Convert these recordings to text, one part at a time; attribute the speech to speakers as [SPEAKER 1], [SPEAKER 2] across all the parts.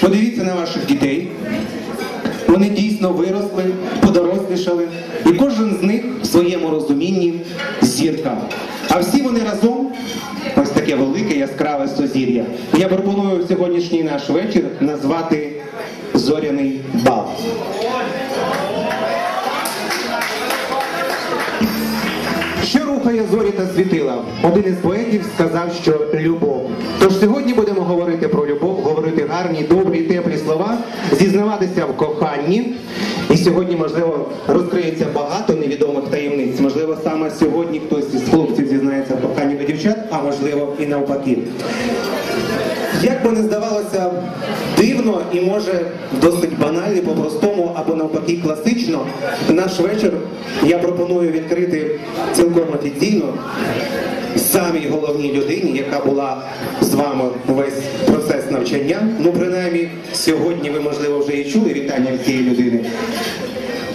[SPEAKER 1] Подивіться на ваших дітей. Вони дійсно виросли, подорослішали, і кожен з них в своєму розумінні зірка. А всі вони разом ось таке велике яскраве сузір'я. Я пропоную сьогоднішній наш вечір назвати Зоряний бал. Що рухає зорі та світила? Один із поетів сказав, що любов. Тож сьогодні будемо говорити про любов, гарні, добрі, теплі слова, зізнаватися в коханні. І сьогодні, можливо, розкриється багато невідомих таємниць. Можливо, саме сьогодні хтось із хлопців зізнається в коханні до дівчат, а можливо і навпаки. Як би не здавалося дивно і може досить банально, по-простому або навпаки класично, наш вечір я пропоную відкрити цілком офіційно самій головній людині, яка була з вами весь процес навчання. Ну, принаймні, сьогодні ви, можливо, вже і чули вітання від цієї людини.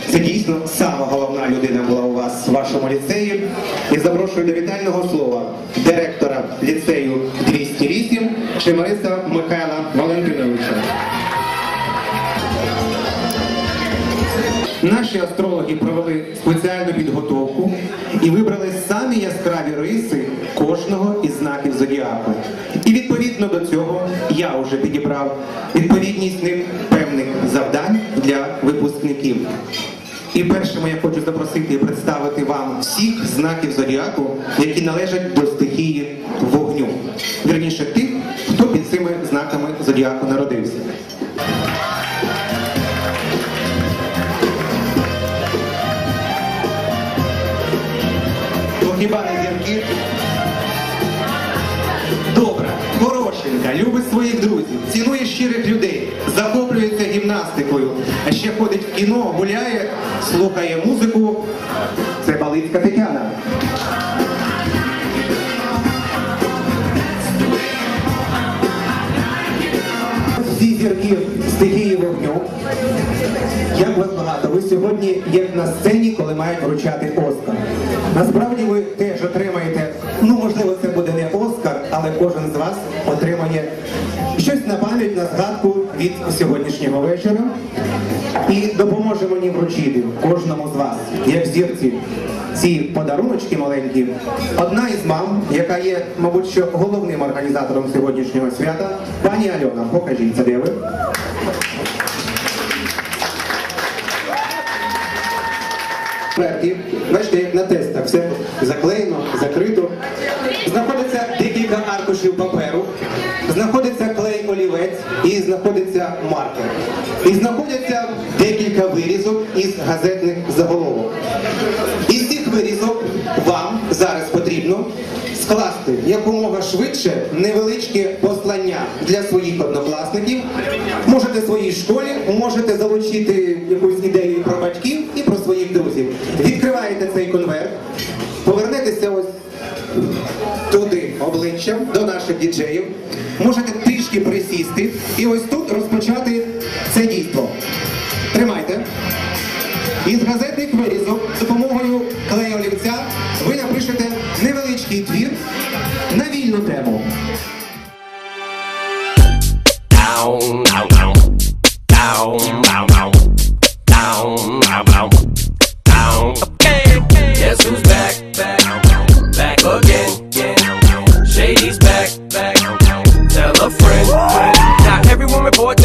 [SPEAKER 1] Це дійсно сама головна людина була у вас в вашому ліцеї. І запрошую до вітального слова директора ліцею 208 Чемариса Михайла Валентиновича. Наші астрологи провели спеціальну підготовку і вибрали самі яскраві риси кожного із знаків зодіаку. І відповідно до цього я вже підібрав відповідність ним певних завдань для випускників. І першими я хочу запросити і представити вам всіх знаків зодіаку, які належать до стихії вогню. Вірніше тих, хто під цими знаками зодіаку народився. Цінує щирих людей, захоплюється гімнастикою, а ще ходить в кіно, гуляє, слухає музику. Це Балицька Тетяна. Всі зірки стихії вогню. Як вас багато? Ви сьогодні є на сцені, коли мають вручати Оскар. Насправді ви теж отримаєте, ну можливо, це буде не Оскар, але кожен з вас отримає щось на пам'ять, на згадку від сьогоднішнього вечора. І допоможе мені вручити кожному з вас, як зірці, ці подаруночки маленькі. Одна із мам, яка є, мабуть, що головним організатором сьогоднішнього свята, пані Альона, покажіть це де ви. Бачите, як на тестах, все заклеєно, закрито. Знаходиться клей олівець і знаходиться маркер. І знаходяться декілька вирізок із газетних заголовок. Із цих вирізок вам зараз потрібно скласти якомога швидше невеличке послання для своїх однокласників. Можете своїй школі, можете залучити якусь ідею про батьків і про своїх друзів. Відкриваєте цей конверт, повернетеся ось туди обличчям до наших діджеїв. Можете місці і ось тут розпочати це дійство. Тримайте. Із газетних вирізок з допомогою клею олівця ви напишете невеличкий твір на вільну тему.
[SPEAKER 2] Back back, a friend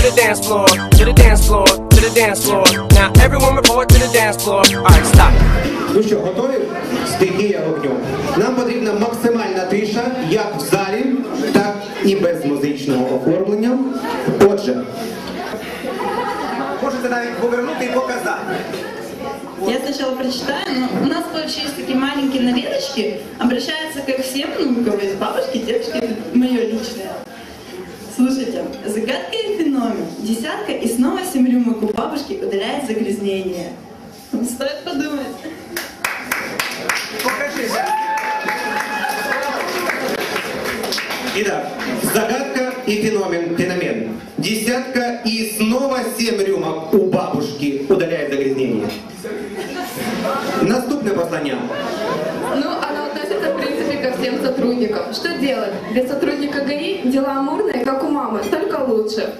[SPEAKER 2] the dance floor, to the dance floor, to the dance floor. Now everyone report to the dance floor. All right, stop.
[SPEAKER 1] Ну що, готові? Стихія вогню. Нам потрібна максимальна тиша, як в залі, так і без музичного оформлення. Отже, можете навіть повернути і показати.
[SPEAKER 3] Я сначала прочитаю, но у нас получились такие маленькие нарезочки. Обращаются бабушки удаляет загрязнение. Стоит подумать.
[SPEAKER 1] Покажися. Итак, загадка и феномен, феномен. Десятка и снова семь рюмок у бабушки удаляет загрязнение. Наступное послание.
[SPEAKER 4] Ну, она относится, в принципе, ко всем сотрудникам. Что делать? Для сотрудника ГАИ дела амурные, как у мамы, только лучше.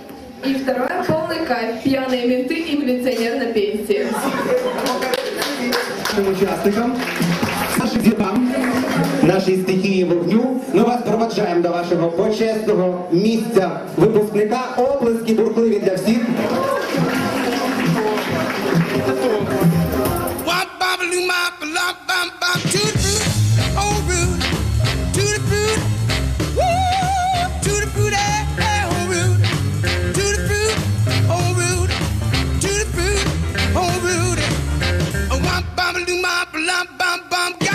[SPEAKER 4] И второе, полный кайф, пьяные менты и милиционер на пенсии.
[SPEAKER 1] нашим учасникам, нашим дітам, нашій стихії вогню. Ми вас проваджаємо до вашого почесного місця випускника. Оплески бурхливі для всіх.
[SPEAKER 5] Wop bop loo mop lop bum bum bam, bam, bam.